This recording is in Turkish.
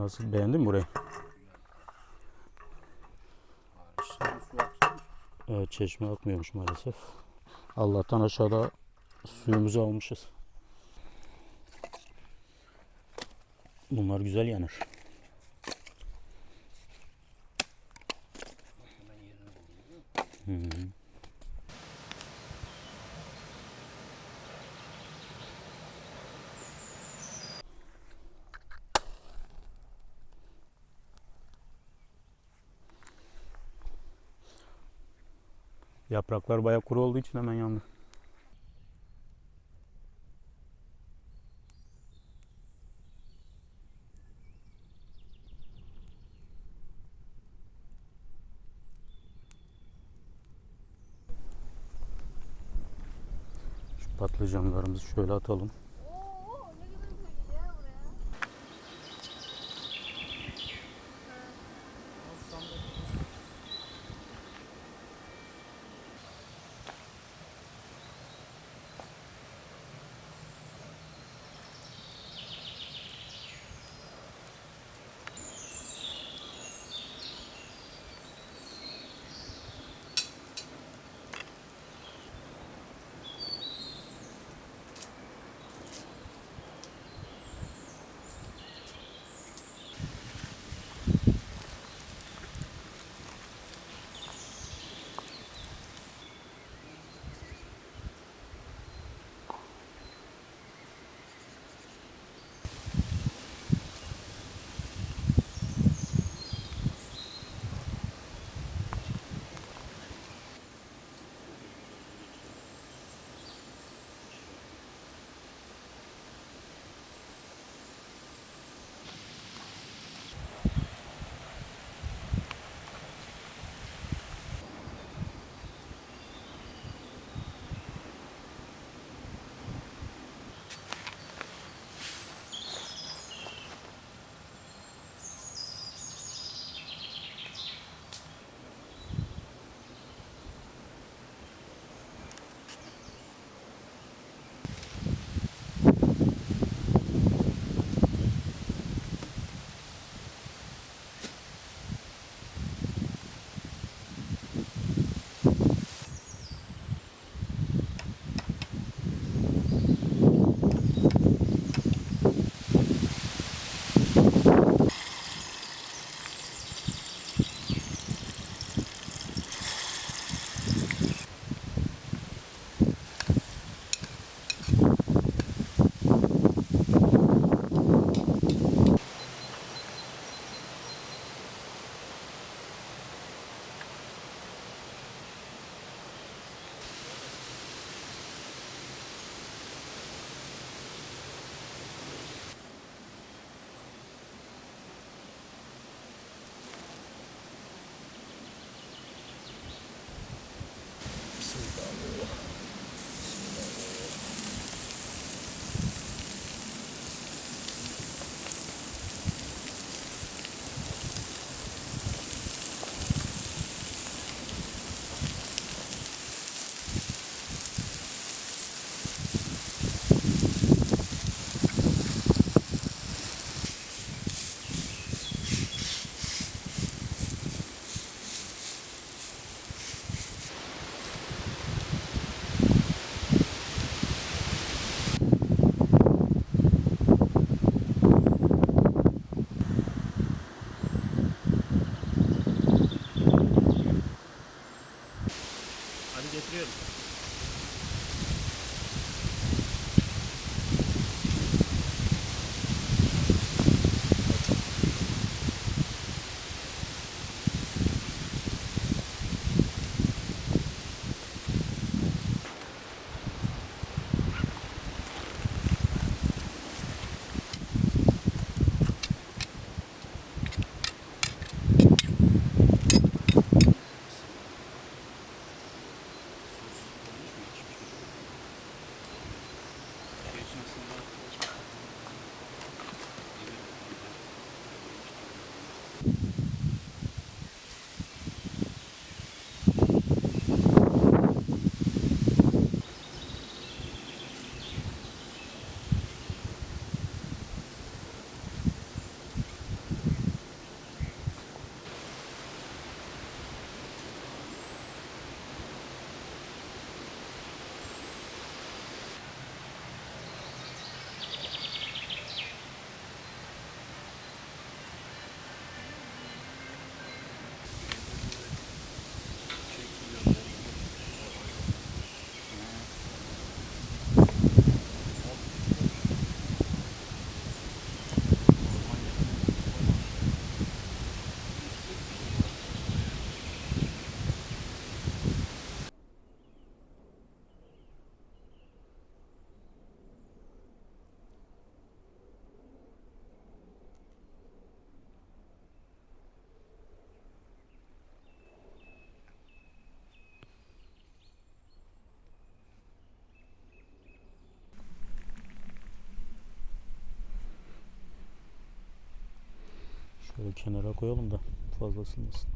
Nasıl beğendin burayı? Evet çeşme akmıyormuş maalesef. Allah'tan aşağıda suyumuzu almışız. Bunlar güzel yanır. Hı hı. Yapraklar bayağı kuru olduğu için hemen yandı. Şu patlıcanlarımızı şöyle atalım. Şöyle kenara koyalım da fazla ısınmasın.